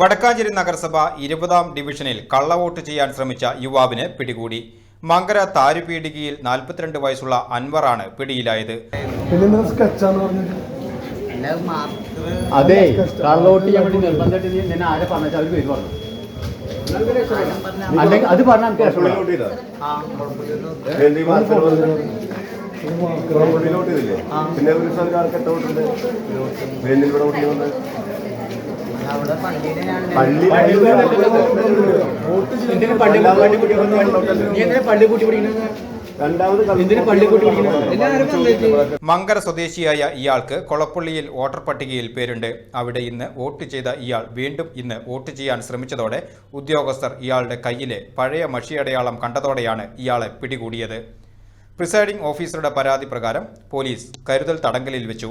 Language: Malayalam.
വടക്കാഞ്ചേരി നഗരസഭ ഇരുപതാം ഡിവിഷനിൽ കള്ളവോട്ട് ചെയ്യാൻ ശ്രമിച്ച യുവാവിനെ പിടികൂടി. മങ്കര താരുപീടികയിൽ നാൽപ്പത്തിരണ്ട് വയസ്സുള്ള അൻവറാണ് പിടിയിലായത്. അതെ കള്ളവോട്ട് ചെയ്യാൻ വേണ്ടി നിർബന്ധമായിട്ട് നിന്നെ ആരെ പറഞ്ഞാൽ അവർ പേര് പറഞ്ഞു. അല്ലെങ്കിൽ അത് പറഞ്ഞാൽ നമുക്ക് രക്ഷപ്പെടാം. പിന്നെ മങ്കര സ്വദേശിയായ ഇയാൾക്ക് കൊളപ്പള്ളിയിൽ വോട്ടർ പട്ടികയിൽ പേരുണ്ട്. അവിടെ ഇന്ന് വോട്ട് ചെയ്ത ഇയാൾ വീണ്ടും ഇന്ന് വോട്ട് ചെയ്യാൻ ശ്രമിച്ചതോടെ ഉദ്യോഗസ്ഥർ ഇയാളുടെ കയ്യിലെ പഴയ മഷിയടയാളം കണ്ടതോടെയാണ് ഇയാളെ പിടികൂടിയത്. പ്രിസൈഡിംഗ് ഓഫീസറുടെ പരാതി പ്രകാരം പോലീസ് കരുതൽ തടങ്കലിൽ വെച്ചു.